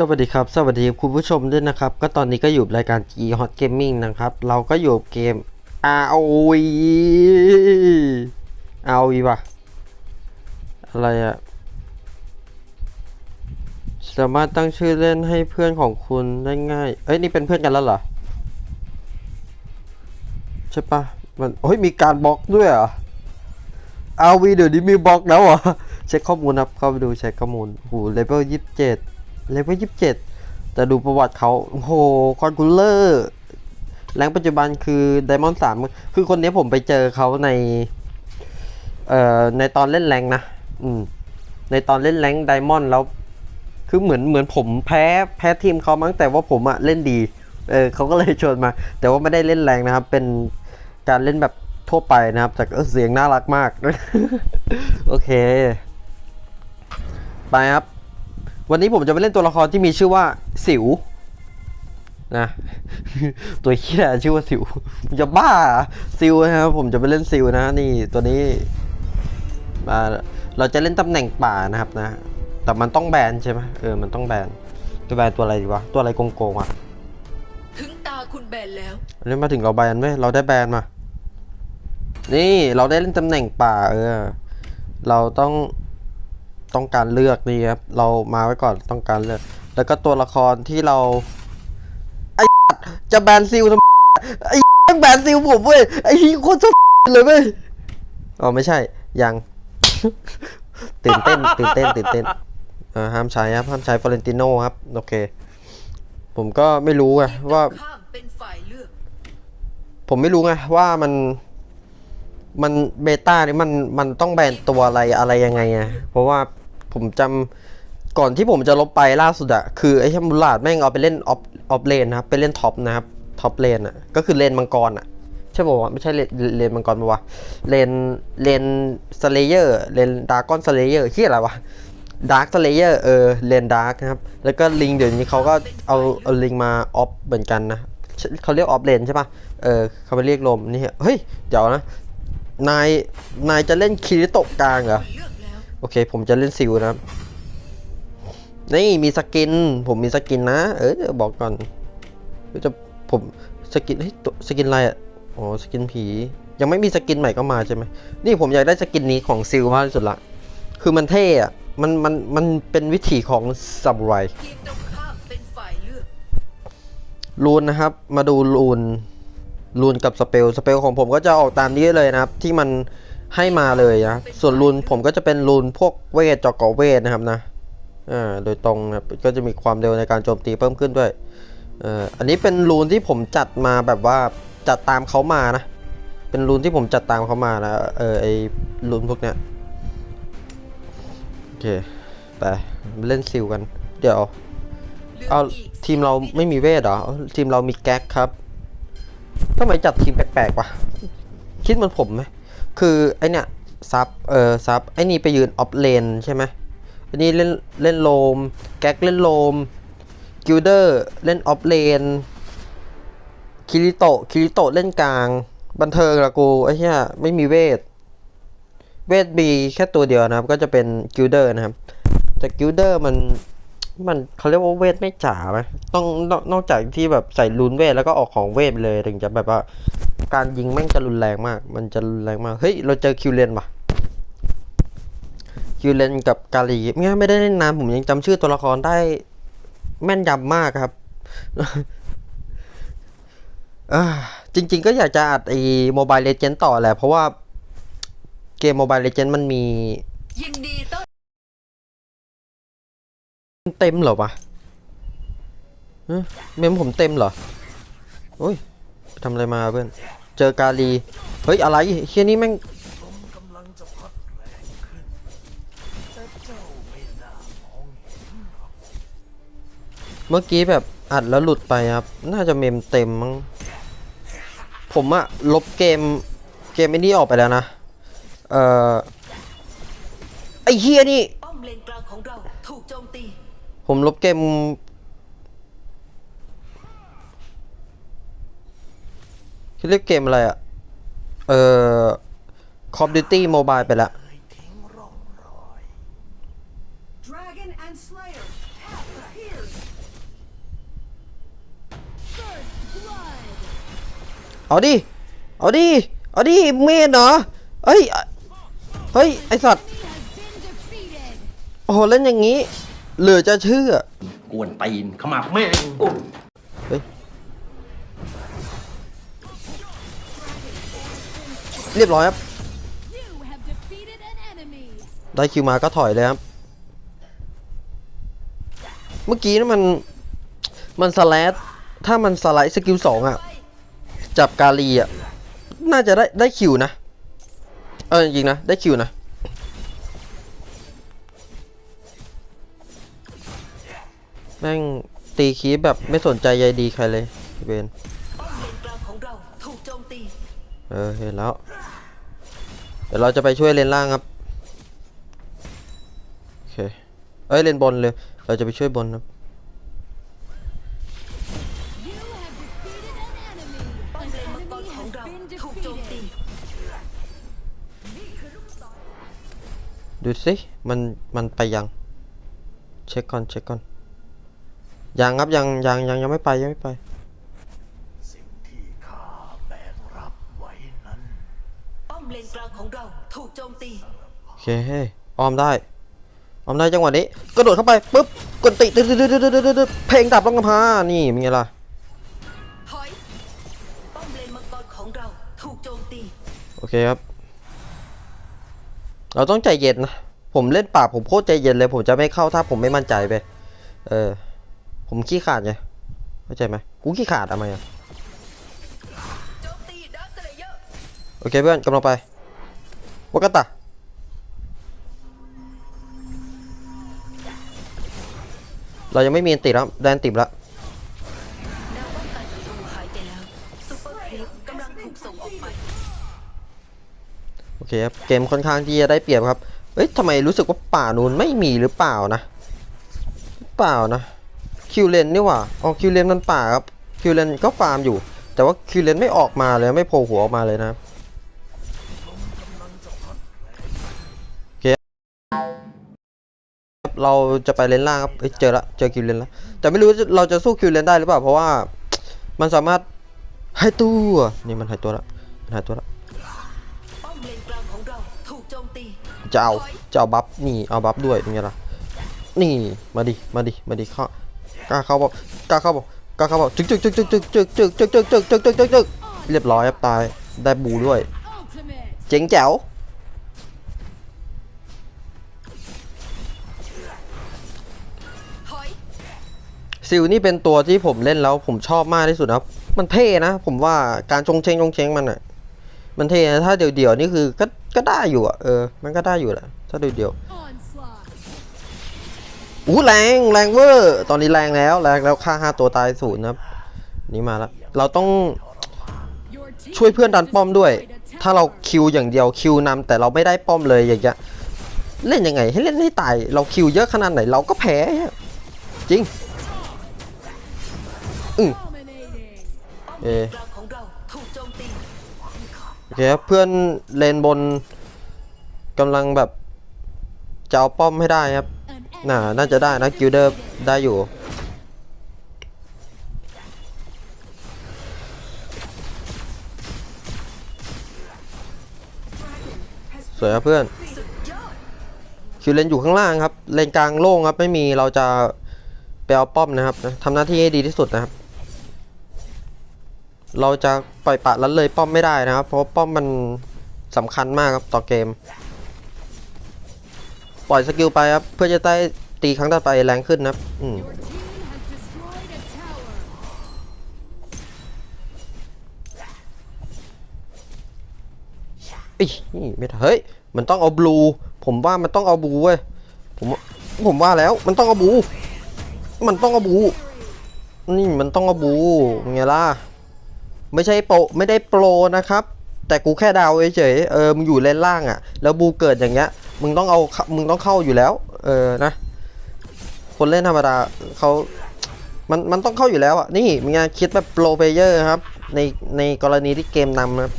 สวัสดีครับ สวัสดีคุณผู้ชมด้วยนะครับ ก็ตอนนี้ก็อยู่รายการ G Hot Gaming นะครับ เราก็อยู่เกม ROV ROV ว่ะ อะไรอะสามารถตั้งชื่อเล่นให้เพื่อนของคุณได้ง่าย เอ้ย นี่เป็นเพื่อนกันแล้วเหรอ ใช่ปะมันโอ้ย มีการบล็อกด้วยเหรอ ROV เดี๋ยวนี้มีบล็อกแล้วเหรอเช็คข้อมูลครับ เข้าไปดูเช็คข้อมูล หูเลเวลยี่สิบเจ็ด เลเวลยี่สิบเจ็ดแต่ดูประวัติเขาโอ้โหคอนคูลเลอร์แรงปัจจุบันคือไดมอนด์สามคือคนนี้ผมไปเจอเขาใน เอ่อ ในตอนเล่นแรงนะอืมในตอนเล่นแรงไดมอนด์แล้ว คือเหมือนเหมือนผมแพ้แพ้ทีมเขามั้งแต่ว่าผมอะเล่นดี เออเขาก็เลยชวนมา แต่ว่าไม่ได้เล่นแรงนะครับ เป็นการเล่นแบบทั่วไปนะครับ แต่ก็เสียงน่ารักมาก โอเค ไปครับ วันนี้ผมจะไปเล่นตัวละครที่มีชื่อว่าสิวนะตัวเหี้ยชื่อว่าสิวมึงจะบ้าเหรอซิวนะครับผมจะไปเล่นซิวนะนี่ตัวนี้มาเราจะเล่นตำแหน่งป่านะครับนะ แต่มันต้องแบนใช่ไหมเออมันต้องแบนจะแบนตัวอะไรดีวะตัวอะไรโกงๆอะถึงตาคุณแบนแล้วอันนี้มาถึงเราแบนไหมเราได้แบนมา นี่เราได้เล่นตำแหน่งป่า เออ เราต้อง ต้องการเลือกนี่ครับ เรามาไว้ก่อนต้องการเลือก แล้วก็ตัวละครที่เราไอ้จะแบนซิลทำไอ้แบนซิลผมเว้ยไอ้โคตรเลยเว้ยอ๋อไม่ใช่ยังตื่นเต้นตื่นเต้นตื่นเต้นอ่าห้ามใช้ครับห้ามใช้ฟอเรนติโนครับโอเค ผมก็ไม่รู้ไงว่า ผมไม่รู้ไงว่ามันมันเบต้านี่มันมันต้องแบนตัวอะไรอะไรยังไงอะเพราะว่า ผมจำก่อนที่ผมจะลบไปล่าสุดอะคือไอ้ชัมบุลาดแม่งเอาไปเล่นออฟออฟเลนนะครับ ไปเล่นท็อปนะครับท็อปเลนอะก็คือเลนมังกรอะใช่ป่าวะไม่ใช่เลนเลนมังกรปะวะเลนเลนสเลเยอร์เลนดากอนสเลเยอร์ที่อะไรวะดาร์คสเลเยอร์เออเลนดาร์กนะครับ แล้วก็ลิงเดี๋ยวนี้เขาก็เอาเอาลิงมาออฟเหมือนกันนะเขาเรียกออฟเลนใช่ปะเออเขาไปเรียกลมนี่เฮ้ยเดี๋ยวนะนายนายจะเล่นคิริโตกลางเหรอ โอเค ผมจะเล่นซิลนะครับ นี่มีสกิน ผมมีสกินนะ เออบอกก่อนจะผมสกินเฮ้ยสกินอะไรอะอ๋อสกินผี ยังไม่มีสกินใหม่ก็มาใช่ไหมนี่ผมอยากได้สกินนี้ของซิลมากที่สุดละคือมันเท่อะมันมันมันเป็นวิถีของซามูไรลูนนะครับ มาดูรูนรูนกับสเปลสเปลของผมก็จะออกตามนี้เลยนะครับ ที่มัน ให้มาเลยนะ ส่วนรูนผมก็จะเป็นรูนพวกเวทจอกเวทนะครับนะ อ่า โดยตรงนะครับ ก็จะมีความเร็วในการโจมตีเพิ่มขึ้นด้วยเอ่ออันนี้เป็นรูนที่ผมจัดมาแบบว่าจัดตามเขามานะ เป็นรูนที่ผมจัดตามเขามานะเออไอรูนพวกเนี้ย โอเค ไปเล่นซิลกัน เดี๋ยว เอาทีมเราไม่มีเวทเหรอ ทีมเรามีแก๊กครับทำไมจัดทีมแปลกๆวะ คิดมือนผมไหม คือไอเนี่ยซับเออซับไอนี่ไปยืนออฟเลนใช่ไหมอันนี้เล่นเล่นโลม แก๊กเล่นโลมกิลเดอร์เล่นออฟเลนคิริโตะคิริโตะเล่นกลาง บันเทิงละกูไอ้เหี้ยไม่มีเวท เวทบีแค่ตัวเดียวนะครับ ก็จะเป็นกิลเดอร์นะครับ แต่กิลเดอร์มันมันเขาเรียกว่าเวทไม่จ๋าไหมต้องนอกนอกจากที่แบบใส่รูนเวทแล้วก็ออกของเวทไปเลยถึงจะแบบว่า การยิงแม่งจะรุนแรงมาก มันจะรุนแรงมาก เฮ้ย เราเจอคิวเลนว่ะคิวเลนกับกาลีเนี่ยไม่ได้เล่นนานผมยังจำชื่อตัวละครได้แม่นยำมากครับอจริง ๆ ก็อยากจะอัดไอ้โมบายเลเจนต่อแหละ เพราะว่าเกมโมบายเลเจนมันมีเต็มเหรอวะเมมผมเต็มเหรอ โอ้ยทำอะไรมาเพื่อน เจอกาลี เฮ้ย อะไรเฮียนี่แม่งเมื่อกี้แบบอัดแล้วหลุดไปครับ น่าจะเมมเต็มมั้ง ผมอะลบเกมเกมไอ้นี่ออกไปแล้วนะ เอ่อ ไอ้เฮียนี่ป้อมเลนกลางของเราถูกโจมตีผมลบเกม คิดเล่นเกมอะไรอะเอ่อ Call of Duty Mobile ไปละเอาดิ เอาดิ เอาดิ เมนเหรอ เฮ้ย เฮ้ย ไอสัตว์ โอ้โห เล่นอย่างนี้ เหลือจะเชื่อ กวนตีนเข้ามาแม่ง เรียบร้อยครับ ได้คิวมาก็ถอยเลยครับ เมื่อกี้นี่มัน มันสแลดถ้ามันสไลด์สกิลสองอะ จับกาลีอะ น่าจะได้ได้คิวนะ เออจริงนะ ได้คิวนะแม่งตีคีแบบไม่สนใจใยดีใครเลยเวน เออเห็นแล้ว เดี๋ยวเราจะไปช่วยเลนล่างครับโอเคเอ้ยเลนบนเลย เราจะไปช่วยบนครับดูสิมันมันไปยัง เช็คก่อนเช็คก่อนยังครับยังยังยังยังไม่ไปยังไม่ไป สิ่งที่ข้าแบกรับไว้นั้น ป้อมเลนกลาง ของเราถูกโจมตีโอเคเฮ้ยออมได้ออมได้จังหวะนี้กระโดดเข้าไปปุ๊บกดติดตึ๊ดตึ๊ดตึ๊ดตึ๊ดตึ๊ดตึ๊ดเพลงดับลงกำพร้านี่มีไงล่ะถอยป้อมเลนมังกรของเราถูกโจมตีโอเคครับ เราต้องใจเย็นนะผมเล่นป่าบผมโคตรใจเย็นเลยผมจะไม่เข้าถ้าผมไม่มั่นใจไป เออ ผมขี้ขาดไงเข้าใจไหมกูขี้ขาดทำไมอะโจมตีดักสเลเยอร์โอเคเพื่อนกำลังไป วากาตะเรายังไม่มีอันติดแล้วแดนติดแล้วแนวป้องกันตรูหายไปแล้วโอเคครับ เกมค่อนข้างที่จะได้เปรียบครับ เอ้ยทำไมรู้สึกว่าป่านูนไม่มีหรือเปล่านะเปล่านะ คิวเลนนี่หว่าอ๋อคิวเลนมันป่าครับ คิวเลนก็ฟาร์มอยู่ แต่ว่าคิวเลนไม่ออกมาเลยไม่โผล่หัวออกมาเลยนะครับ เราจะไปเลนล่างครับเอ้ยเจอละเจอคิวเลนแล้วแต่ไม่รู้ว่าเราจะสู้คิวเลนได้หรือเปล่าเพราะว่ามันสามารถหายตัวนี่มันหายตัวแล้วมันหายตัวแล้วจะเอาจะเอาบัฟนี่เอาบัฟด้วยเป็นไงล่ะนี่มาดิมาดิมาดิเข้ากล้าเข้าบอกกล้าเข้าบอกกล้าเข้าบอกจึกจึกจึกจึกจึกจึกจึกจึกจึกจึกจึกจึกจึกจึกเรียบร้อยครับตายได้บูด้วย เจ๋งแจ๋ว ซิลนี่เป็นตัวที่ผมเล่นแล้วผมชอบมากที่สุดครับ มันเท่นะ ผมว่าการจงเชงจงเชงมันอะมันเท่นะถ้าเดี่ยวๆนี่คือก็ก็ได้อยู่อะเออ มันก็ได้อยู่แหละถ้าเดี่ยวๆอู้แรงแรงเวอร์ ตอนนี้แรงแล้วแรงแล้วค่าห้าตัวตายศูนย์นะครับ นี่มาแล้วเราต้องช่วยเพื่อนดันป้อมด้วย ถ้าเราคิวอย่างเดียวคิวนำแต่เราไม่ได้ป้อมเลยอย่างเงี้ยเล่นยังไงให้เล่นให้ตาย เราคิวเยอะขนาดไหนเราก็แพ้จริง อืมป้อเอโอเคครับเพื่อนเลนบนกำลังแบบจะเอาป้อมให้ได้ครับน่าน่าจะได้นะกิลเดอร์ได้อยู่สวยครับเพื่อนคิวเลนอยู่ข้างล่างครับ เลนกลางโล่งครับ ไม่มีเราจะไปเอาป้อมนะครับนะทำหน้าที่ให้ดีที่สุดนะครับ เราจะปล่อยปะละเลยป้อมไม่ได้นะครับ เพราะป้อมมันสำคัญมากครับต่อเกม ปล่อยสกิลไปครับ เพื่อจะได้ตีครั้งต่อไปแรงขึ้นนะครับอืมอ้ยนี่ไม่เฮ้ย มันต้องเอาบลู ผมว่ามันต้องเอาบลูเว้ย ผม ผมว่าแล้ว มันต้องเอาบลู มันต้องเอาบลู นี่มันต้องเอาบลูไงล่ะ ไม่ใช่โปรไม่ได้โปรนะครับ แต่กูแค่ดาวเฉยเออมึงอยู่เลนล่างอะ่ะ แล้วบูเกิดอย่างเงี้ย มึงต้องเอามึงต้องเข้าอยู่แล้ว เออนะ คนเล่นธรรมดาเขามันมันต้องเข้าอยู่แล้วอะ่ะนี่มึงงคิดแบบโปรเพลเยอร์ครับ ในในกรณีที่เกมนำนะ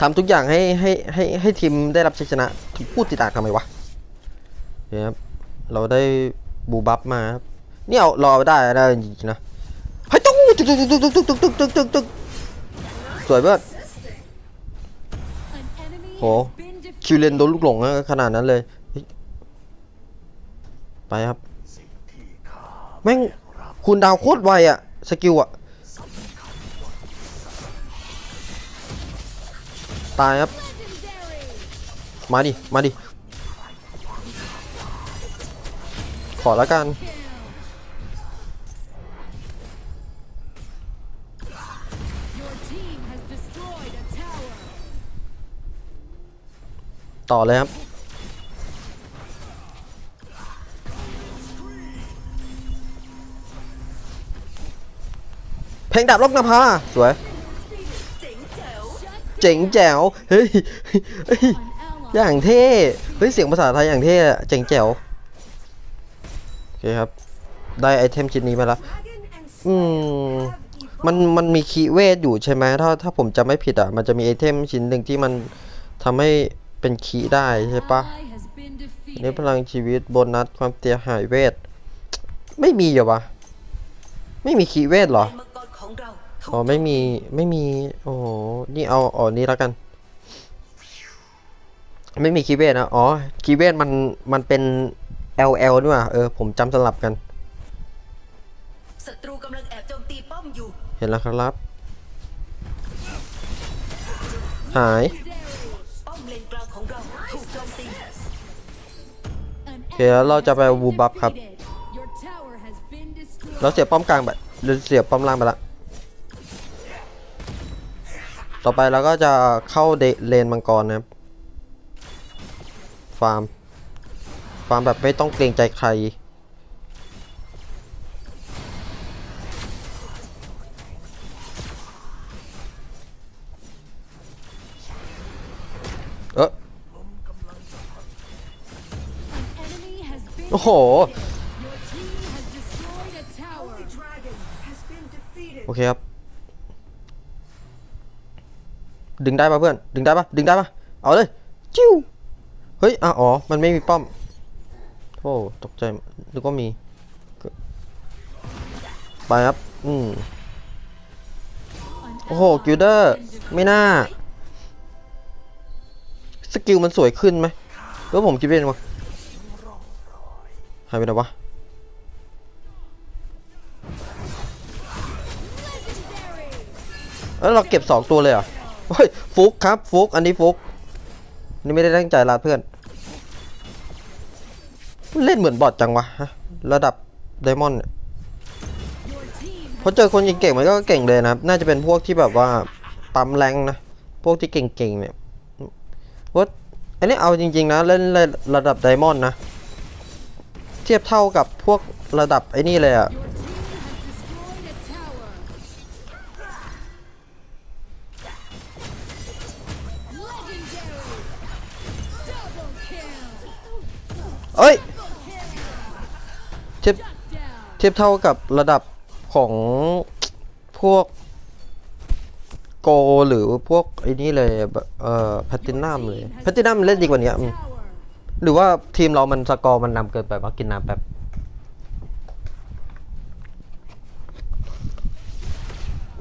ทำทุกอย่างให้ให้ให้ให้ทีมได้รับชัยชนะพูดติดอ่างทำไมวะเนี่ยครับเราได้บูบัฟมาครับเนี่ยเอารอได้ได้จริงๆนะ ตู้ยตึกตึกตึกตึกตึกตึกตึกตึกตึกสวยเบิร์ด An enemy Ủa? has been defeated. คิวเลนโดนลูกหลงขนาดนั้นเลย ไปครับ แม่งคูณดาวโคตรไวอะสกิลอะตายครับ มาดิ มาดิ ขอล้วกัน ต่อเลยครับ เพลงดาบล็อกนภาสวย เจ๋งแจ๋ว เฮ้ย อย่างเท่ เฮ้ย เสียงภาษาไทยอย่างเท่เจ๋งแจ๋ว โอเคครับ ได้ไอเทมชิ้นนี้มาแล้ว อืมมันมันมีคีเวทอยู่ใช่ไหมถ้าถ้าผมจำไม่ผิดอะ มันจะมีไอเทมชิ้นหนึ่งที่มันทำให้ เป็นคีย์ได้ใช่ปะ ally has been นี่ defeated. พลังชีวิตโบนัสความเสียหายเวท ไม่มีเหรอวะ ไม่มีคีย์เวทเหรอเป็นมังกรของเราถูกอ๋อไม่มีไม่มี โอ้โห นี่เอาอ๋อนี้แล้วกัน ไม่มีคีย์เวทนะ อ๋อคีย์เวทมันมันเป็น LL ด้วยว่ะเออผมจำสลับกันศัตรูกำลังแอบโจมตีป้อมอยู่ เห็นแล้วครับ หายป้อม เลนกลางของเราถูกโจมตีโอเคแล้วเราจะไปวูบับครับ เราเสียป้อมกลางไปเราเสียป้อมล่างไปละต่อไปเราก็จะเข้าเดเลนมังกรนะครับ ฟาร์ม ฟาร์มแบบไม่ต้องเกรงใจใคร โอ้โห โอเคครับ ดึงได้ปะเพื่อน ดึงได้ปะดึงได้ปะเอาเลย จิ้ว เฮ้ย อ๋อ มันไม่มีป้อมโอ้ตกใจนึกว่ามี ไปครับ อืมโอ้โห กิลเดอร์ ไม่น่า สกิลมันสวยขึ้นไหมหรือว่าผมคิดเป็นวะ หายไปไหนวะเอ้ยเราเก็บสองตัวเลยเหรอเฮ้ยฟุกครับฟุกอันนี้ฟุกนี่ไม่ได้ตั้งใจลาเพื่อน เล่นเหมือนบอทจังวะระดับไดมอนด์พอเจอคนเก่งๆมันก็เก่งเลยนะครับ น่าจะเป็นพวกที่แบบว่าปั๊มแรงนะ พวกที่เก่งๆเนี่ยว่าอันนี้เอาจริงๆนะเล่นระดับไดมอนด์นะ ทียบเท่ากับพวกระดับไอ้นี่เลยอะเอ้ยเทียบเทียบเท่ากับระดับของพวกโกหรือพวกไอ้นี่เลยเอ่อแพตินัมเลยแพตินัมเล่นดีกว่านี้อืม Tower. หรือว่าทีมเรามันสกอร์มันนำเกินไปว่ากินน้ำแป๊บ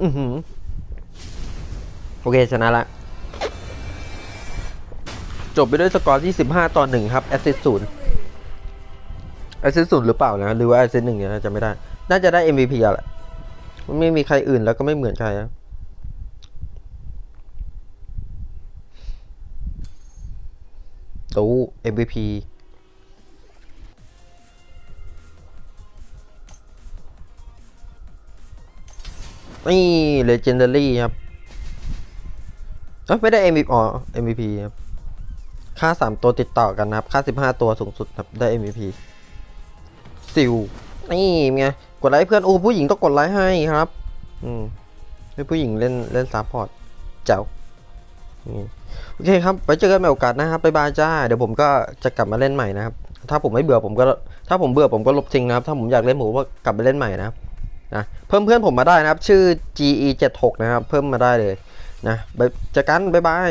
อือหือโอเค ชนะละ จบไปด้วยสกอร์ที่15ต่อ1ครับ แอสซิสศูนย์แอสซิสศูนย์หรือเปล่านะ หรือว่าแอสซิสหนึ่งเนี่ยจะไม่ได้ น่าจะได้ MVP อะแหละไม่มีใครอื่นแล้วก็ไม่เหมือนใครนะ ตู้ MVP นี่ Legendary ครับเอ้ไม่ได้ MVP อ๋อ MVP ครับ ค่า 3 ตัวติดต่อกันนะครับ ค่า 15 ตัวสูงสุดครับ ได้ MVP ซิลนี่ไง กดไลค์เพื่อน โอ้ผู้หญิงต้องกดไลค์ให้ครับ อืมให้ผู้หญิงเล่นเล่นซัพพอร์ต เจ้า โอเคครับไว้เจอกันใหม่โอกาสนะครับบ๊ายบายจ้า เดี๋ยวผมก็จะกลับมาเล่นใหม่นะครับ ถ้าผมไม่เบื่อผมก็ ถ้าผมเบื่อผมก็ลบทิ้งนะครับ ถ้าผมอยากเล่นผมก็กลับไปเล่นใหม่นะครับนะเพิ่มเพื่อนผมมาได้นะครับ ชื่อ ge 7 6 นะครับ เพิ่มมาได้เลยนะไปเจอกันบ๊ายบาย